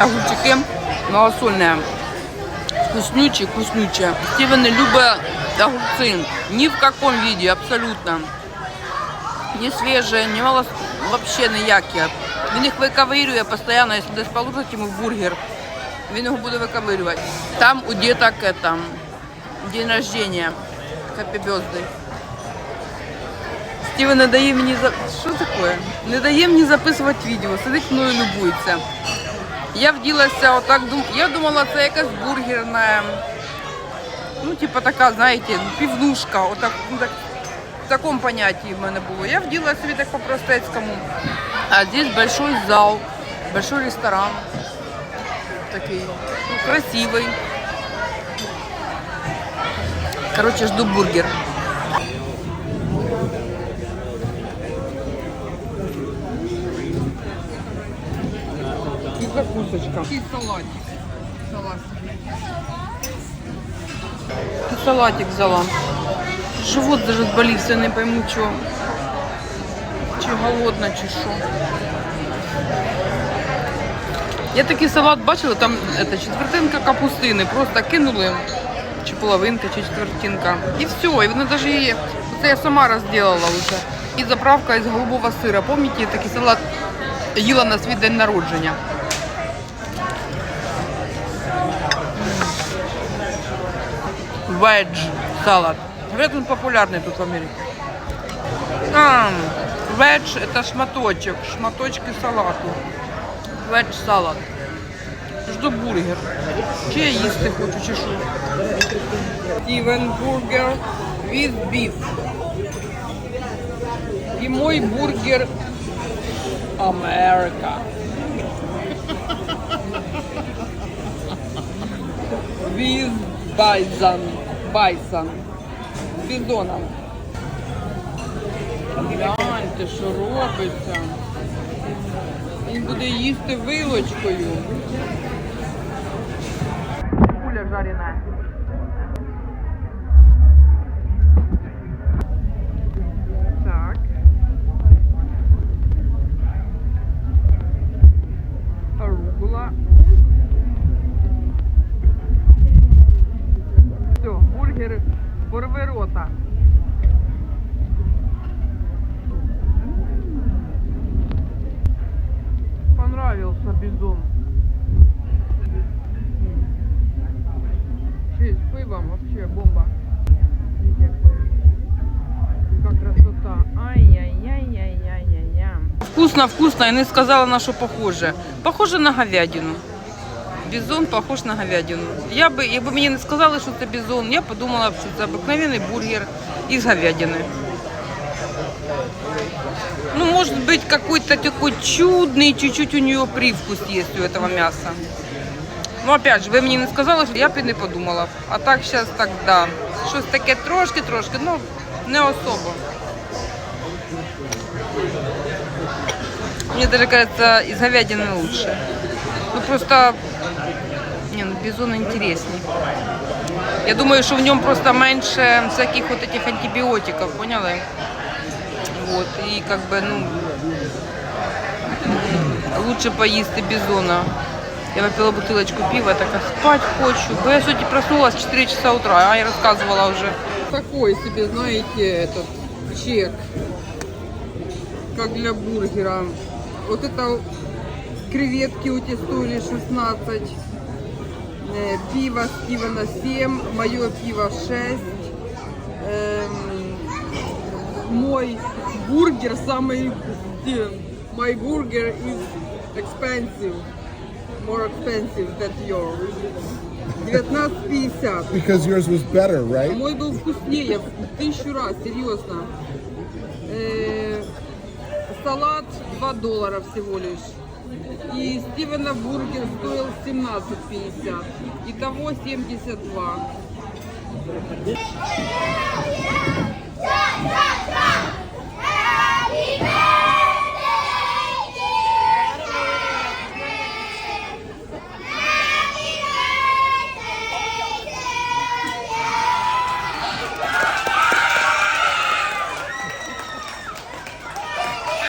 огурчики малосольные. Вкуснючие, вкуснючие. Стивен не любит огурцы. Ни в каком виде, абсолютно. Не свежие, не малос... вообще ніякі. Він їх виковирює постійно, якщо десь положить йому в бургер, він його буде виковирювати. Там у діток это, день рождения, happy birthday. Стівен не дає мені за... Що таке? Не дає мені записувати відео, сидить мною любується. Я вділася отак, я думала, це якась бургерна, ну, типа така, знаєте, півнушка, отак, ну, так, в такому понятии в мене було. Я вділа собі так по-простецькому. А здесь большой зал, большой ресторан. Такий, ну, красивий. Короче, жду бургер. Закусочка. И салатик. Салатик. Салатик взяла. Живот даже зболівся, не пойму чого. Чи голодна, чи що. Я такий салат бачила, там это, четвертинка капустини, просто кинули, чи половинка, чи четвертинка. І все, і вони навіть її, це я сама розділила вже. І заправка із голубого сира. Пам'ятаєте, такий салат їла на свій день народження. Ведж салат. Говорят, он популярный тут в Америке. А, ведж это шматочек, шматочки салату. Ведж салат. Жду бургер. Чи я їсти хочу, чи що? Стівен бургер with beef. І мой бургер Америка. With bison. Bison. Бізоном. Гляньте, що робиться. Він буде їсти вилочкою. Куля жарена. Понравился бизон. Че, с вообще бомба. Какая красота. Ай-яй-яй-яй-яй-яй. Вкусно, вкусно. И не сказала на что похоже. Похоже на говядину. Бізон похож на говядину. Я би, якби мені не сказали, що це бізон, я подумала б, що це обикновений бургер із говядины. Ну, может быть, какой-то такой чудный, чуть-чуть у нее привкус есть у этого мяса. Ну, опять же, ви мені не сказали, що я б і не подумала. А так зараз так, да. Щось таке трошки-трошки, ну, не особо. Мне даже кажется, из говядины лучше. Ну, просто, не, ну, бизон интересней. Я думаю, что в нем просто меньше всяких вот этих антибиотиков, поняли? Вот, и как бы, ну, лучше поїсти бізона. Я выпила бутылочку пива, так спать хочу. Я сегодня проснулась в 4 часа утра, а я рассказывала уже. Такой себе, знаете, этот чек, как для бургера. Вот это креветки у тебя стоили 16, э, пиво Стивена 7, мое пиво 6. Эм, мой бургер самый, my burger is expensive, more expensive than yours. 19,50. Because yours was better, right? Мой был вкуснее в тысячу раз, серьезно. Э, салат 2 доллара всего лишь. И Стивена бургер стоил 17,50. Итого 72.